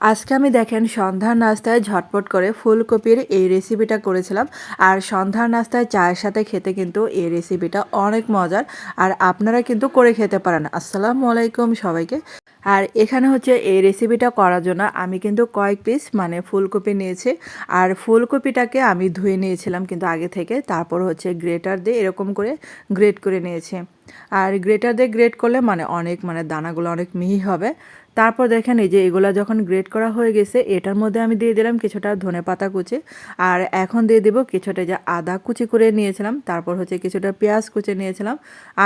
আজকে আমি দেখেন সন্ধ্যার নাস্তায় ঝটপট করে ফুলকপির এই রেসিপিটা করেছিলাম। আর সন্ধ্যার নাস্তায় চায়ের সাথে খেতে কিন্তু এই রেসিপিটা অনেক মজার। আর আপনারা কিন্তু করে খেতে পারেন। আসসালামু আলাইকুম সবাইকে। আর এখানে হচ্ছে এই রেসিপিটা করার জন্য আমি কিন্তু কয়েক পিস মানে ফুলকপি নিয়েছি। আর ফুলকপিটাকে আমি ধুয়ে নিয়েছিলাম কিন্তু আগে থেকে। তারপর হচ্ছে গ্রেটার দিয়ে এরকম করে গ্রেট করে নিয়েছি। আর গ্রেটার দিয়ে গ্রেট করলে মানে অনেক মানে দানাগুলো অনেক মিহি হবে। তারপর দেখেন এই যে এগুলো যখন গ্রেট করা হয়ে গেছে, এটার মধ্যে আমি দিয়ে দিলাম কিছুটা ধনে পাতা কুচি। আর এখন দিয়ে দেবো কিছুটা যে আদা কুচি করে নিয়েছিলাম, তারপর হচ্ছে কিছুটা পেঁয়াজ কুচি নিয়েছিলাম।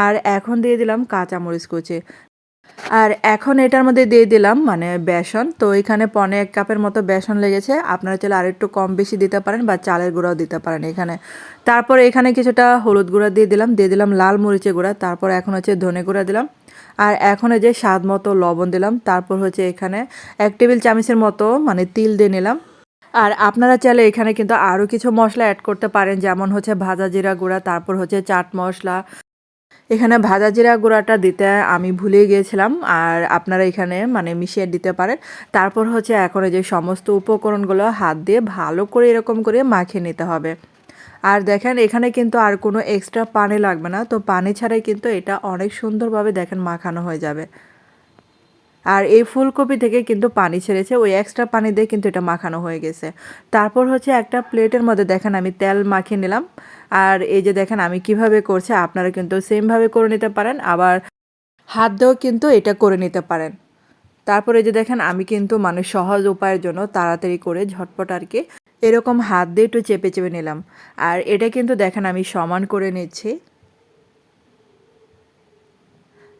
আর এখন দিয়ে দিলাম কাঁচামরিচ কুচি। আর এখন এটার মধ্যে দিয়ে দিলাম মানে বেসন। তো এখানে পনে এক কাপের মতো বেসন লেগেছে। আপনারা চাইলে আরেকটু কম বেশি দিতে পারেন বা চালের গুঁড়াও দিতে পারেন এখানে। তারপর এখানে কিছুটা হলুদ গুঁড়া দিয়ে দিলাম দিয়ে দিলাম লাল মরিচের গুঁড়া। তারপর এখন হচ্ছে ধনে গুঁড়া দিলাম। আর এখন এই যে স্বাদ মতো লবণ দিলাম। তারপর হচ্ছে এখানে এক টেবিল চামচের মতো মানে তিল দিয়ে নিলাম। আর আপনারা চাইলে এখানে কিন্তু আরও কিছু মশলা অ্যাড করতে পারেন, যেমন হচ্ছে ভাজা জিরা গুঁড়া, তারপর হচ্ছে চাট মশলা এখানে ভাজা জিরা গুঁড়াটা দিতে আমি ভুলে গিয়েছিলাম, আর আপনারা এখানে মানে মিশিয়ে দিতে পারেন। তারপর হচ্ছে এখন যে সমস্ত উপকরণগুলো হাত দিয়ে ভালো করে এরকম করে মাখিয়ে নিতে হবে। আর দেখেন, এখানে কিন্তু আর কোনো এক্সট্রা পানি লাগবে না, তো পানি ছাড়াই কিন্তু এটা অনেক সুন্দরভাবে দেখেন মাখানো হয়ে যাবে। আর এই ফুলকপি থেকে কিন্তু পানি ছেড়েছে, ওই এক্সট্রা পানি দিয়ে কিন্তু এটা মাখানো হয়ে গেছে। তারপর হচ্ছে একটা প্লেটের মধ্যে দেখেন আমি তেল মাখিয়ে নিলাম। আর এই যে দেখেন আমি কীভাবে করছি, আপনারা কিন্তু সেমভাবে করে নিতে পারেন, আবার হাত দিয়েও কিন্তু এটা করে নিতে পারেন। তারপরে যে দেখেন আমি কিন্তু মানে সহজ উপায়ের জন্য তাড়াতাড়ি করে ঝটপট আর কি এরকম হাত দিয়ে একটু চেপে চেপে নিলাম। আর এটা কিন্তু দেখেন আমি সমান করে নিচ্ছি।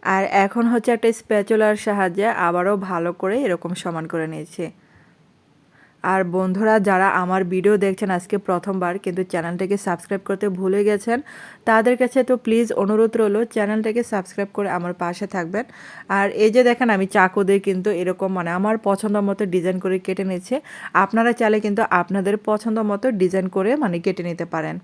আর এখন হচ্ছে একটা স্প্যাচুলার সাহায্যে আবারও ভালো করে এরকম সমান করে নিয়েছি। আর বন্ধুরা, যারা আমার ভিডিও দেখছেন আজকে প্রথমবার, কিন্তু চ্যানেলটাকে সাবস্ক্রাইব করতে ভুলে গেছেন, তাদের কাছে তো প্লিজ অনুরোধ রইল, চ্যানেলটাকে সাবস্ক্রাইব করে আমার পাশে থাকবেন। আর এই যে দেখেন, আমি চাকু দিয়ে কিন্তু এরকম মানে আমার পছন্দ মতো ডিজাইন করে কেটে নিচ্ছে আপনারা চাইলে কিন্তু আপনাদের পছন্দ মতো ডিজাইন করে মানে কেটে নিতে পারেন।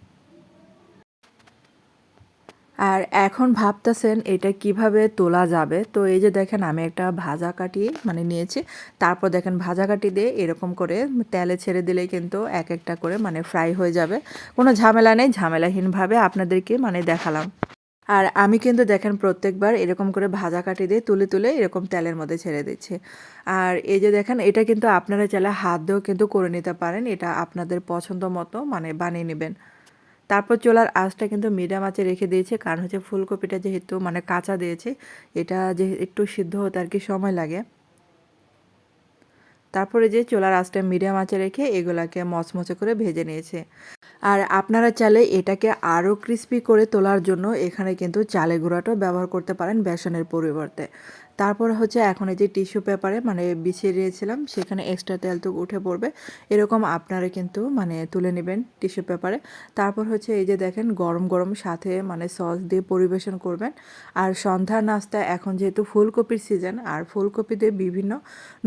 আর এখন ভাবতেছেন এটা কীভাবে তোলা যাবে? তো এই যে দেখেন, আমি একটা ভাজা কাটি মানে নিয়েছি। তারপর দেখেন, ভাজা কাটি দিয়ে এরকম করে তেলে ছেড়ে দিলে কিন্তু এক একটা করে মানে ফ্রাই হয়ে যাবে। কোনো ঝামেলা নেই, ঝামেলাহীনভাবে আপনাদেরকে মানে দেখালাম। আর আমি কিন্তু দেখেন, প্রত্যেকবার এরকম করে ভাজা কাটি দিয়ে তুলে তুলে এরকম তেলের মধ্যে ছেড়ে দিচ্ছি। আর এই যে দেখেন, এটা কিন্তু আপনারা চাইলে হাত দিয়েও কিন্তু করে নিতে পারেন। এটা আপনাদের পছন্দ মতো মানে বানিয়ে নেবেন। তারপর চোলার আঁচটা কিন্তু মিডিয়াম আঁচে রেখে দিয়েছে, কারণ হচ্ছে ফুলকপিটা যেহেতু মানে কাঁচা দিয়েছে, এটা যে একটু সিদ্ধ হতে আর কি সময় লাগে। তারপরে যে চোলার আঁচটা মিডিয়াম আঁচে রেখে এগুলাকে মচমচে করে ভেজে নিয়েছে। আর আপনারা চাইলে এটাকে আরও ক্রিস্পি করে তোলার জন্য এখানে কিন্তু চালে গুঁড়াটাও ব্যবহার করতে পারেন বেসনের পরিবর্তে। তারপর হচ্ছে এখন এই যে টিস্যু পেপারে মানে বিছিয়ে দিয়েছিলাম, সেখানে এক্সট্রা তেল তো উঠে পড়বে। এরকম আপনারা কিন্তু মানে তুলে নেবেন টিস্যু পেপারে। তারপর হচ্ছে এই যে দেখেন গরম গরম সাথে মানে সস দিয়ে পরিবেশন করবেন। আর সন্ধ্যার নাস্তা এখন যেহেতু ফুলকপির সিজন আর ফুলকপি দিয়ে বিভিন্ন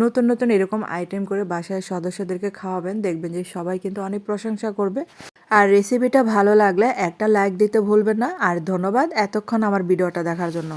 নতুন নতুন এরকম আইটেম করে বাসায় সদস্যদেরকে খাওয়াবেন, দেখবেন যে সবাই কিন্তু অনেক প্রশংসা করবে। আর রেসিপিটা ভালো লাগলে একটা লাইক দিতে ভুলবেন না। আর ধন্যবাদ এতক্ষণ আমার ভিডিওটা দেখার জন্য।